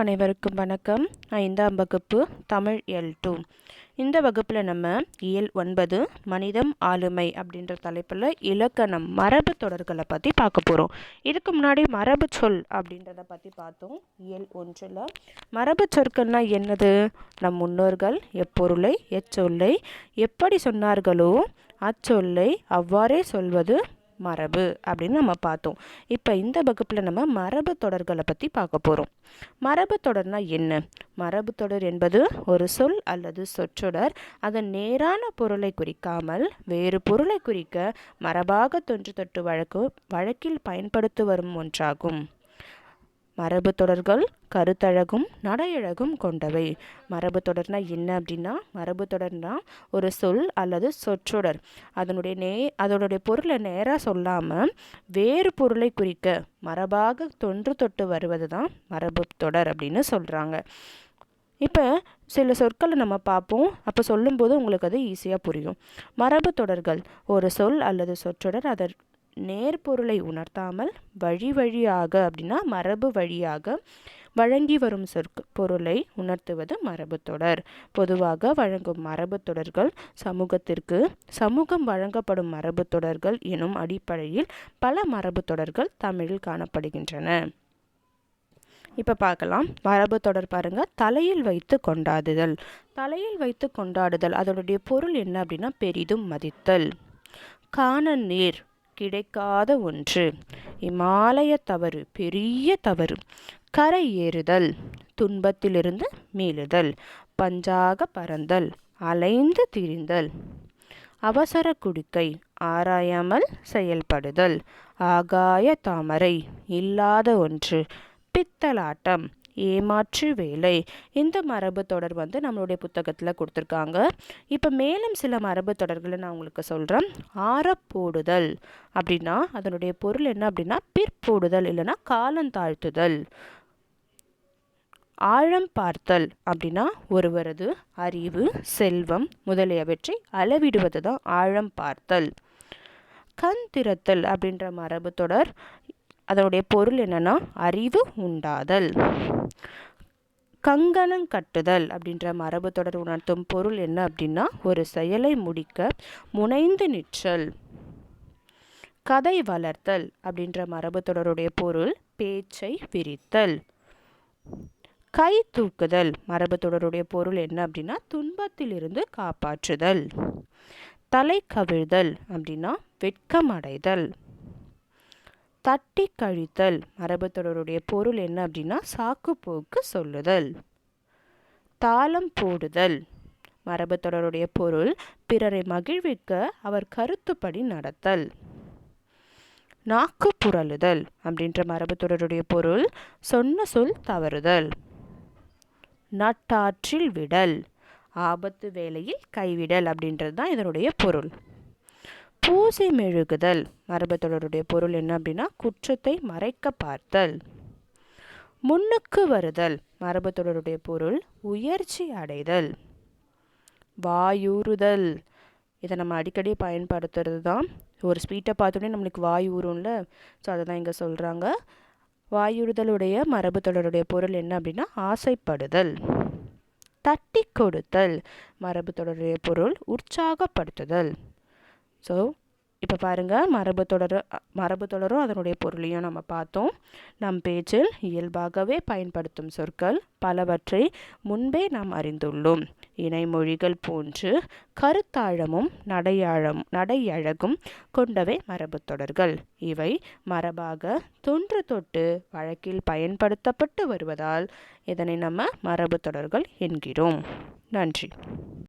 அனைவருக்கும் வணக்கம். ஐந்தாம் வகுப்பு தமிழ் எல் டூ. இந்த வகுப்பில் நம்ம இயல் ஒன்பது மனிதம் ஆளுமை அப்படின்ற தலைப்பில் இலக்கணம் மரபு தொடர்களை பற்றி பார்க்க போகிறோம் இதுக்கு முன்னாடி மரபு சொல் அப்படின்றத பற்றி பார்த்தோம். இயல் ஒன்றில் மரபு சொற்கள்னால் என்னது? நம் முன்னோர்கள் எப்பொருளை எச்சொல்லை எப்படி சொன்னார்களோ அச்சொல்லை அவ்வாறே சொல்வது மரபு அப்படின்னு நம்ம பார்த்தோம். இப்போ இந்த வகுப்பில் நம்ம மரபு தொடர்களை பற்றி பார்க்க போகிறோம் மரபு தொடர்னா என்ன? மரபு தொடர் என்பது ஒரு சொல் அல்லது சொற்றொடர். அதன் நேரான பொருளை குறிக்காமல் வேறு பொருளை குறிக்க மரபாக தொன்று தொட்டு வழக்கு வழக்கில் பயன்படுத்து வரும் ஒன்றாகும். மரபு தொடர்கள் கருத்தழகும் நடையழகும் கொண்டவை. மரபு தொடர்னா என்ன அப்படின்னா மரபு தொடர்னா ஒரு சொல் அல்லது சொற்றொடர். அதனுடைய நே அதனுடைய பொருளை நேராக சொல்லாமல் வேறு பொருளை குறிக்க மரபாக தொன்று தொட்டு வருவது தான் மரபு தொடர் அப்படின்னு சொல்கிறாங்க இப்போ சில சொற்களை நம்ம பார்ப்போம். அப்போ சொல்லும்போது உங்களுக்கு அது ஈஸியாக புரியும். மரபு தொடர்கள் ஒரு சொல் அல்லது சொற்றொடர் அதற்கு நேர்பொருளை உணர்த்தாமல் வழி வழியாக அப்படின்னா மரபு வழியாக வழங்கி வரும் சொற்கு பொருளை உணர்த்துவது மரபு தொடர். பொதுவாக வழங்கும் மரபு தொடர்கள் சமூகத்திற்கு சமூகம் வழங்கப்படும் மரபு தொடர்கள் எனும் அடிப்படையில் பல மரபு தொடர்கள் தமிழில் காணப்படுகின்றன. இப்போ பார்க்கலாம். மரபு தொடர் பாருங்கள் தலையில் வைத்து கொண்டாடுதல். தலையில் வைத்து கொண்டாடுதல். அதனுடைய பொருள் என்ன அப்படின்னா பெரிதும் மதித்தல். காண நீர் கிடைக்காத ஒன்று. இமாலய தவறு பெரிய தவறு. கரை ஏறுதல் துன்பத்திலிருந்து மீளுதல் பஞ்சாக பறந்தல் அலைந்து திரிந்தல். அவசர குடுக்கை ஆராயாமல் செயல்படுதல். ஆகாய தாமரை இல்லாத ஒன்று. பித்தலாட்டம் ஏமாற்று வேலை. இந்த மரபு தொடர் வந்து நம்மளுடைய புத்தகத்தில் கொடுத்துருக்காங்க. இப்போ மேலும் சில மரபு தொடர்களை நான் உங்களுக்கு சொல்கிறேன் ஆறப்போடுதல் அப்படின்னா அதனுடைய பொருள் என்ன அப்படின்னா பிற்போடுதல் இல்லைன்னா காலந்தாழ்த்துதல் ஆழம் பார்த்தல் அப்படின்னா ஒருவரது அறிவு செல்வம் முதலியவற்றை அளவிடுவது தான் ஆழம் பார்த்தல். கண் திறத்தல் அப்படின்ற மரபு தொடர் அதனுடைய பொருள் என்னன்னா அறிவு உண்டாதல். கங்கணம் கட்டுதல் அப்படின்ற மரபு தொடர் உணர்த்தும் பொருள் என்ன அப்படின்னா ஒரு செயலை முடிக்க முனைந்து நிற்றல். கதை வளர்த்தல் அப்படின்ற மரபு தொடருடைய பொருள் பேச்சை விரித்தல். கை தூக்குதல் மரபு தொடருடைய பொருள் என்ன அப்படின்னா துன்பத்திலிருந்து காப்பாற்றுதல். தலை கவிழ்தல் அப்படின்னா வெட்கம் அடைதல் தட்டி கழித்தல். மரபு தொடருடைய பொருள் என்ன அப்படின்னா சாக்கு போக்கு சொல்லுதல். தாளம் போடுதல். மரபு தொடருடைய பொருள் பிறரை மகிழ்விக்க அவர் கருத்துப்படி நடத்தல். நாக்கு புரளுதல் அப்படின்ற மரபுத்தொடருடைய பொருள் சொன்ன சொல் தவறுதல். நட்டாற்றில் விடல். ஆபத்து வேலையில் கைவிடல் அப்படின்றது தான் இதனுடைய பொருள். பூசி மெழுகுதல். மரபு தொடருடைய பொருள் என்ன அப்படின்னா குற்றத்தை மறைக்க பார்த்தல். முன்னுக்கு வருதல். மரபு தொடருடைய பொருள் உயர்ச்சி அடைதல். வாயூறுதல். இதை நம்ம அடிக்கடி பயன்படுத்துறது தான் ஒரு ஸ்வீட்டை பார்த்தோன்னே நம்மளுக்கு வாய் ஊறும்ல. ஸோ அதை தான் இங்கே சொல்கிறாங்க வாயுறுதலுடைய மரபு தொடருடைய பொருள் என்ன அப்படின்னா ஆசைப்படுதல். தட்டி கொடுத்தல். மரபு தொடருடைய பொருள் உற்சாகப்படுத்துதல். ஸோ இப்போ பாருங்கள் மரபு தொடர் மரபு தொடரும் அதனுடைய பொருளையும் நம்ம பார்த்தோம். நம் பேச்சில் இயல்பாகவே பயன்படுத்தும் சொற்கள் பலவற்றை முன்பே நாம் அறிந்துள்ளோம். இணைமொழிகள் போன்று கருத்தாழமும் நடையாழம் நடையழகும் கொண்டவை மரபு தொடர்கள். இவை மரபாக தொன்று தொட்டு வழக்கில் பயன்படுத்தப்பட்டு வருவதால் இதனை நம்ம மரபு தொடர்கள் என்கிறோம். நன்றி.